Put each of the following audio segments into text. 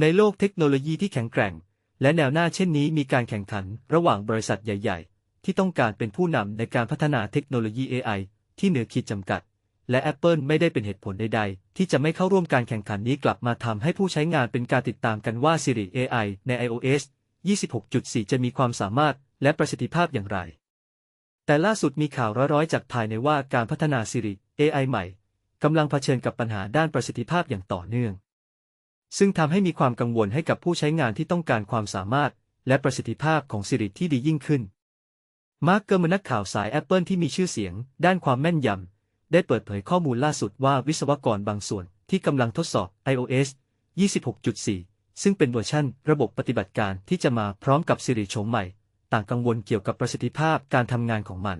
ในโลกเทคโนโลยีที่แข็งแกร่ง และแนวหน้าเช่นนี้มีการแข่งขันระหว่างบริษัทใหญ่ ๆ ที่ต้องการเป็นผู้นำในการพัฒนาเทคโนโลยี AI ที่เหนือขีดจำกัด และ Apple ไม่ได้เป็นเหตุผลใด ๆ ที่จะไม่เข้าร่วมการแข่งขันนี้กลับมาทำให้ผู้ใช้งานเป็นการติดตามกันว่า Siri AI ใน iOS 26.4 จะมีความสามารถและประสิทธิภาพอย่างไร แต่ล่าสุดมีข่าวร้อยๆ จากภายในว่าการพัฒนา Siri AI ใหม่กำลังเผชิญกับปัญหาด้านประสิทธิภาพอย่างต่อเนื่อง ซึ่งทำให้มีความกังวลให้กับผู้ใช้งานที่ต้องการความสามารถ และประสิทธิภาพของ Siri ที่ดียิ่งขึ้น มาร์กเกอร์มนักข่าวสาย Apple ที่มีชื่อเสียง ด้านความแม่นยำ ได้เปิดเผยข้อมูลล่าสุดว่าวิศวกรบางส่วนที่กำลังทดสอบ iOS 26.4 ซึ่งเป็นเวอร์ชันระบบปฏิบัติการที่จะมาพร้อมกับ Siri โฉมใหม่ ต่างกังวลเกี่ยวกับประสิทธิภาพการทำงานของมัน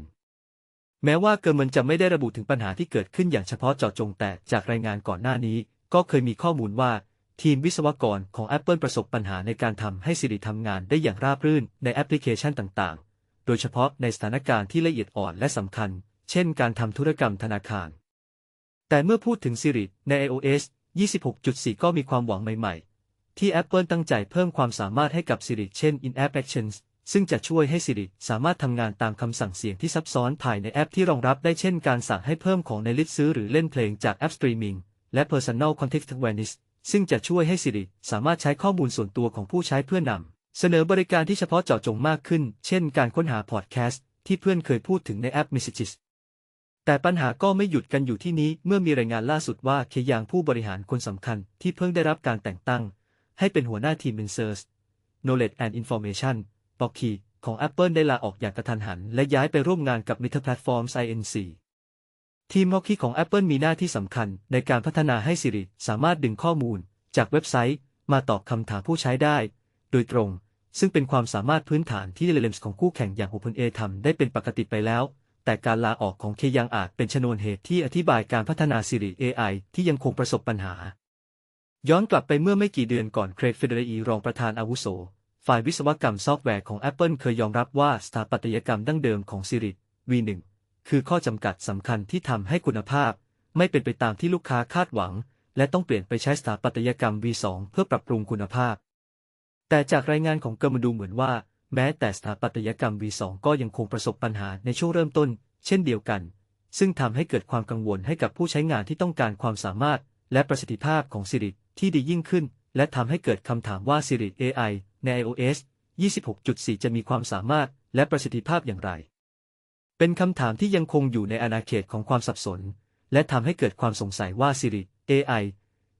แม้ว่าเกอร์มันจะไม่ได้ระบุถึงปัญหาที่เกิดขึ้นอย่างเฉพาะเจาะจงแต่จากรายงานก่อนหน้านี้ ก็เคยมีข้อมูลว่า ทีมวิศวกรของ Apple ประสบปัญหาในการทำให้ Siri ทำงานได้อย่างราบรื่นในแอปพลิเคชันต่างๆ โดยเฉพาะในสถานการณ์ที่ละเอียดอ่อนและสำคัญ เช่นการทำธุรกรรมธนาคาร แต่เมื่อพูดถึง Siri ใน iOS 26.4 ก็มีความหวังใหม่ๆ ที่ Apple ตั้งใจเพิ่มความสามารถให้กับ Siri เช่น In-App Actions ซึ่งจะช่วยให้ Siri สามารถทำงานตามคำสั่งเสียงที่ซับซ้อนภายในแอปที่รองรับได้เช่นการสั่งให้เพิ่มของในลิสต์ซื้อหรือเล่นเพลงจากแอปสตรีมมิ่งและ Personal Context Awareness ซึ่งจะช่วยให้ Siri สามารถใช้ข้อมูลส่วนตัวของผู้ใช้เพื่อนำเสนอบริการที่เฉพาะเจาะจงมากขึ้น เช่นการค้นหาพอดแคสต์ที่เพื่อนเคยพูดถึงในแอป Messages แต่ปัญหาก็ไม่หยุดกันอยู่ที่นี้เมื่อมีรายงานล่าสุดว่าเคยางผู้บริหารคนสำคัญที่เพิ่งได้รับการแต่งตั้ง ให้เป็นหัวหน้าทีม Research Knowledge and Information ปอคีของ Apple ได้ลาออกอย่างกระทันหัน และย้ายไปร่วมงานกับ Meta Platforms Inc. ทีมฮอกคีของ Apple มีหน้าที่สำคัญในการพัฒนาให้ Siri สามารถดึงข้อมูล จากเว็บไซต์ มาตอบคำถามผู้ใช้ได้ โดยตรง ซึ่งเป็นความสามารถพื้นฐานที่ LLMs ของคู่แข่งอย่าง OpenAI ทำได้เป็นปกติไปแล้ว แต่การลาออกของเคยังอาจเป็นชนวนเหตุที่อธิบายการพัฒนา Siri AI ที่ยังคงประสบปัญหา ย้อนกลับไปเมื่อไม่กี่เดือนก่อนเครกเฟเดรีรองประธานอาวุโส ฝ่ายวิศวกรรมซอฟต์แวร์ของ Apple เคยยอมรับว่าสถาปัตยกรรมดั้งเดิมของ Siri V1 คือข้อจำกัดสำคัญที่ทำให้คุณภาพ ไม่เป็นไปตามที่ลูกค้าคาดหวัง และต้องเปลี่ยนไปใช้สถาปัตยกรรม V2 เพื่อปรับปรุงคุณภาพ แต่จากรายงานของเกอร์มาดูเหมือนว่า แม้แต่สถาปัตยกรรม V2 ก็ยังคงประสบปัญหาในช่วงเริ่มต้น เช่นเดียวกัน ซึ่งทำให้เกิดความกังวลให้กับผู้ใช้งานที่ต้องการความสามารถ และประสิทธิภาพของ Siri ที่ดียิ่งขึ้น และทำให้เกิดคำถามว่า Siri AI ใน iOS 26.4 จะมีความสามารถและประสิทธิภาพอย่างไร เป็นคำถามที่ยังคงอยู่ในอาณาเขตของความสับสน และทำให้เกิดความสงสัยว่า Siri AI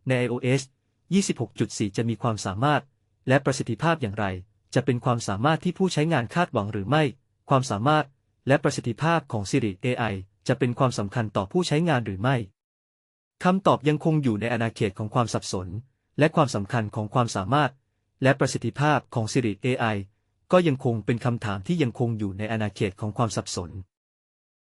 ใน iOS 26.4 จะมีความสามารถ และประสิทธิภาพอย่างไร จะเป็นความสามารถที่ผู้ใช้งานคาดหวังหรือไม่ ความสามารถ และประสิทธิภาพของ Siri AI จะเป็นความสำคัญต่อผู้ใช้งานหรือไม่คำตอบยังคงอยู่ในอาณาเขตของความสับสน และความสำคัญของความสามารถ และประสิทธิภาพของ Siri AI ก็ยังคงเป็นคำถามที่ยังคงอยู่ในอาณาเขตของความสับสน